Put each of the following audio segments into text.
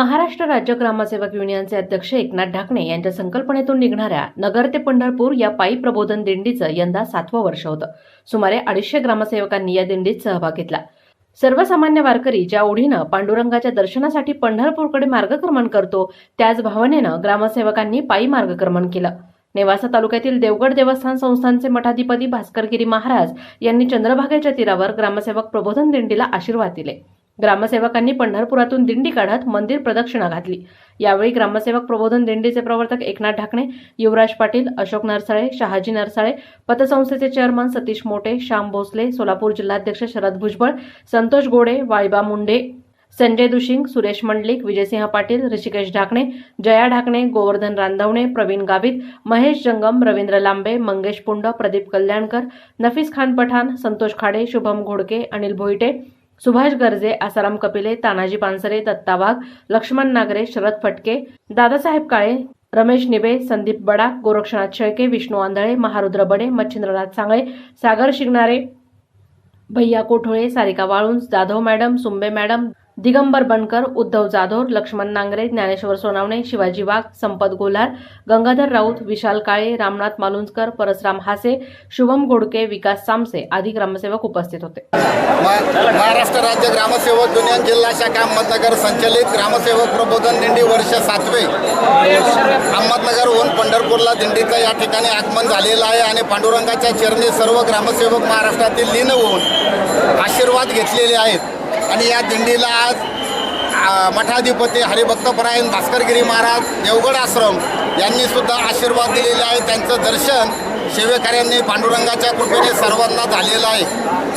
महाराष्ट्र राज्य ग्रामसेवक युनियनचे अध्यक्ष एकनाथ ढाकणे यांच्या संकल्पनेतून निघणाऱ्या नगर ते पंढरपूर या पायी प्रबोधन दिंडीचं यंदा सातवं वर्ष होतं. सुमारे अडीचशे ग्रामसेवकांनी या दिंडीत सहभाग घेतला. सर्वसामान्य वारकरी ज्या ओढीनं पांडुरंगाच्या दर्शनासाठी पंढरपूरकडे मार्गक्रमण करतो त्याच भावनेनं ग्रामसेवकांनी पायी मार्गक्रमण केलं. नेवासा तालुक्यातील देवगड देवस्थान संस्थानचे मठाधिपती भास्करगिरी महाराज यांनी चंद्रभागेच्या तीरावर ग्रामसेवक प्रबोधन दिंडीला आशीर्वाद दिले. ग्रामसेवकांनी पंढरपुरातून दिंडी काढत मंदिर प्रदक्षिणा घातली. यावेळी ग्रामसेवक प्रबोधन दिंडीचे प्रवर्तक एकनाथ ढाकणे युवराज पाटील अशोक नरसाळे शहाजी नरसाळे पतसंस्थेचे चेअरमन सतीश मोटे श्याम भोसले सोलापूर जिल्हाध्यक्ष शरद भुजबळ संतोष गोडे वाळबा मुंडे संजय दुशिंग सुरेश मंडलिक विजयसिंह पाटील ऋषिकेश ढाकणे जया ढाकणे गोवर्धन रांधवणे प्रवीण गावित महेश जंगम रवींद्र लांबे मंगेश पुंड प्रदीप कल्याणकर नफीस खान पठाण संतोष खाडे शुभम घोडके अनिल भोईटे सुभाष गर्जे आसाराम कपिले तानाजी पानसरे दत्ता वाघ लक्ष्मण नागरे शरद फटके दादासाहेब काळे रमेश निबे संदीप बडाक गोरक्षनाथ शेळके विष्णू आंधळे महारुद्र बडे मच्छिंद्रनाथ सांगळे सागर शिगणारे भैया कोठोळे सारिका वाळुंज जाधव मॅडम सुंबे मॅडम दिगंबर बनकर उद्धव जाधव लक्ष्मण नांगरे ज्ञानेश्वर सोनावणे शिवाजी वाघ संपत गोलार गंगाधर राऊत विशाल काळे रामनाथ मालुंजकर परसराम हासे शुभम गोडके विकास सामसे आदी ग्रामसेवक उपस्थित होते. महाराष्ट्र राज्य ग्रामसेवक युनियन जिल्हा शाखा अहमदनगर संचलित ग्रामसेवक प्रबोधन दिंडी वर्ष सातवे. अहमदनगरहून पंढरपूरला दिंडीचं या ठिकाणी आगमन झालेलं आहे आणि पांडुरंगाच्या चरणी सर्व ग्रामसेवक महाराष्ट्रातील लीन होऊन आशीर्वाद घेतलेले आहेत. आणि या दिंडीला आज मठाधिपती हरिभक्तपरायण भास्करगिरी महाराज देवगड आश्रम यांनी सुद्धा आशीर्वाद दिलेले आहे त्यांचं दर्शन शिवेकऱ्यांनी पांडुरंगाच्या कृपेने सर्वांना झालेलं आहे.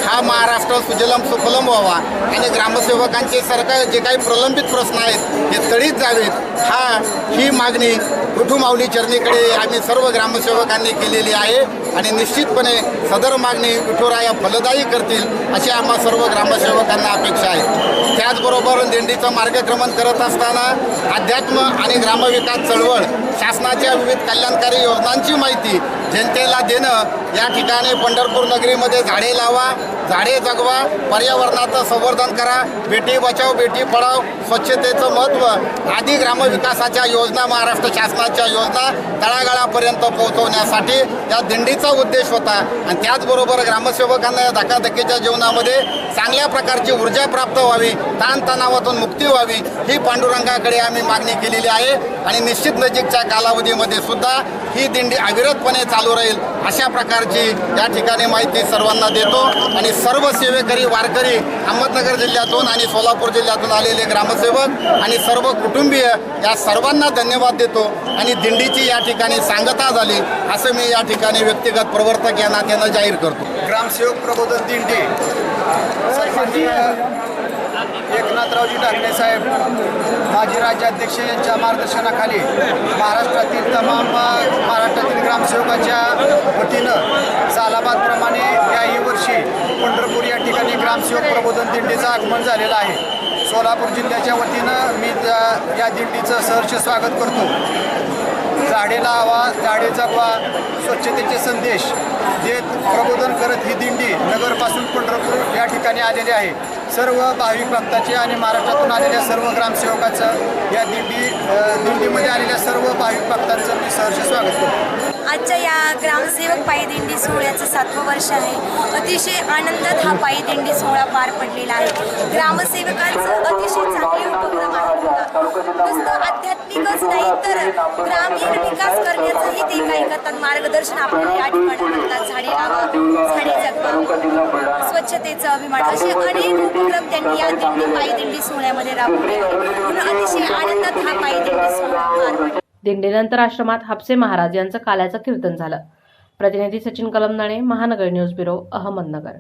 हा महाराष्ट्र सुजलम सुफलम व्हावा आणि ग्रामसेवकांचे सरकार जे काही प्रलंबित प्रश्न आहेत हे तडीत जावेत. हा ही मागणी विठू चरणीकडे आम्ही सर्व ग्रामसेवकांनी केलेली आहे आणि निश्चितपणे सदर मागणी विठुराया फलदायी करतील अशी आम्हा सर्व ग्रामसेवकांना अपेक्षा आहे. त्याचबरोबर दिंडीचं मार्गक्रमण करत असताना अध्यात्म आणि ग्रामविकास चळवळ शासनाच्या विविध कल्याणकारी योजनांची माहिती जनतेला देणं या ठिकाणी पंढरपूर नगरीमध्ये झाडे लावा झाडे जगवा पर्यावरणाचं संवर्धन करा बेटी बचाव बेटी पढाव स्वच्छतेचं महत्त्व आदी ग्रामविकासाच्या योजना महाराष्ट्र शासनाच्या योजना तळागाळापर्यंत पोहोचवण्यासाठी या दिंडीचा उद्देश होता. आणि त्याचबरोबर ग्रामसेवकांना या धकाधकीच्या जीवनामध्ये चांगल्या प्रकारची ऊर्जा प्राप्त व्हावी ताणतणावातून मुक्ती व्हावी ही पांडुरंगाकडे आम्ही मागणी केलेली आहे. आणि निश्चित नजीकच्या कालावधीमध्ये सुद्धा ही दिंडी अविरतपणे चालू राहील अशा प्रकारची या ठिकाणी माहिती सर्वांना देतो. आणि सर्व सेवेकरी वारकरी अहमदनगर जिल्ह्यातून आणि सोलापूर जिल्ह्यातून आलेले ग्रामसेवक आणि सर्व कुटुंबीय या सर्वांना धन्यवाद देतो. आणि दिंडीची या ठिकाणी सांगता झाली असं मी या ठिकाणी व्यक्तिगत प्रवर्तक या नात्यानं जाहीर करतो. ग्रामसेवक प्रबोधन दिंडी. एकनाथरावजी ठाकरे साहेब माजी राज्याध्यक्ष यांच्या मार्गदर्शनाखाली महाराष्ट्रातील तमाम ग्रामसेवकाच्या वतीनं सालाबादप्रमाणे याही वर्षी पंढरपूर या ठिकाणी ग्रामसेवक प्रबोधन दिंडीचं आगमन झालेलं आहे. सोलापूर जिल्ह्याच्या वतीनं मी त्या- या दिंडीचं सहर्ष स्वागत करतो. झाडे लावा झाडे जगवा स्वच्छतेचे संदेश देत प्रबोधन करत ही दिंडी नगरपासून पंढरपूर या ठिकाणी आलेली आहे. सर्व भाविक भक्ताचे आणि महाराष्ट्रातून आलेल्या सर्व ग्रामसेवकाचं या दिंडी दिंडीमध्ये आलेल्या सर्व भाविक भक्तांचं मी सहर्ष स्वागत करतो. आजच्या या ग्रामसेवक पायी दिंडी सोहळ्याचं सातवं वर्ष आहे. अतिशय आनंदात हा पायी दिंडी सोहळा पार पडलेला आहे. ग्रामसेवकांचं अतिशय चांगले उपक्रम आहे नुसतं आध्यात्मिकच नाही तर ग्रामीण विकास करण्याचंही ते काही करतात. मार्गदर्शन आपल्याला या ठिकाणी मिळतात झाडे लावा झाडे जगवा स्वच्छतेचं अभिमान. असे अनेक उपक्रम त्यांनी या दिंडी पायी दिंडी सोहळ्यामध्ये राबवले म्हणून अतिशय आनंदात हा पायी दिंडी सोहळा पार दिंडीनंतर आश्रमात हापसे महाराज यांचं काल्याचं कीर्तन झालं. प्रतिनिधी सचिन कलमदाणे महानगर न्यूज ब्युरो अहमदनगर.